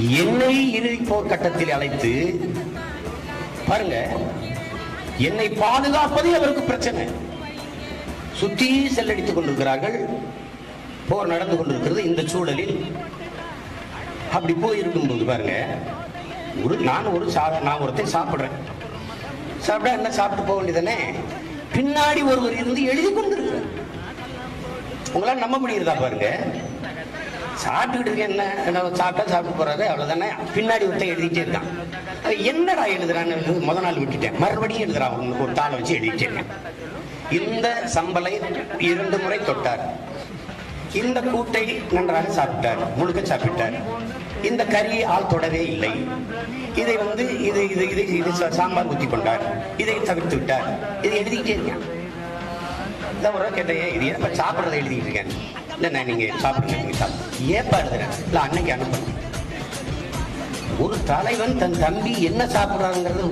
என்னை இறுதி போர்க்கட்டத்தில் அழைத்து பாருங்க என்னை பாதுகாப்பதே அவருக்கு பிரச்சனை. சுத்தி செல்லடித்துக் கொண்டிருக்கிறார்கள் போர் நடந்து கொண்டிருக்கிறது இந்த சூழலில். அப்படி போய் இருக்கும்போது பாருங்க ஒரு நான் ஒரு சா நான் ஒருத்தன் சாப்பிட்றேன். சாப்பிட்டா என்ன சாப்பிட்டு போக வேண்டியதானே பின்னாடி ஒருவர் இருந்து எழுதி கொண்டிருக்கிறார். உங்களால் நம்ப முடியுதா பாருங்க? சாப்பிட்டுக்கிட்டு என்ன? என்ன சாப்பிட்டா சாப்பிட்டு போறாரு அவ்வளவுதானே? பின்னாடி ஒருத்தன் எழுதிட்டே இருக்கான். அது என்னடா எழுதுறான்னு முத நாள் விட்டுட்டேன். மறுபடியும் எழுதுறான் அவனுக்கு ஒரு தாளை வச்சு எழுதிட்டே இருக்கேன். இந்த சம்பளை இரண்டு முறை தொட்டார். இந்த கூட்டை நன்றாக சாப்பிட்டார் முழுக்க சாப்பிட்டார். இந்த கறியை ஆள் தொடவே இல்லை. இதை வந்து இது இது இது இது சாம்பார் ஊற்றி கொண்டார். இதை தவிர்த்து விட்டார். இதை எழுதிக்கிட்டே இருக்கேன். இதான் ஒரு கேட்டேன் இது ஏன் சாப்பிட்றதை எழுதிட்டு இருக்கேன்? இல்லைண்ணா நீங்கள் சாப்பிடுங்க போய் சாப்பிடுங்க. ஏப்பா எழுதுறேன் இல்லை அன்னைக்கு அனுப்பணும். ஒரு தலைவன் தன் தம்பி என்ன சாப்பிட்றாங்கிறது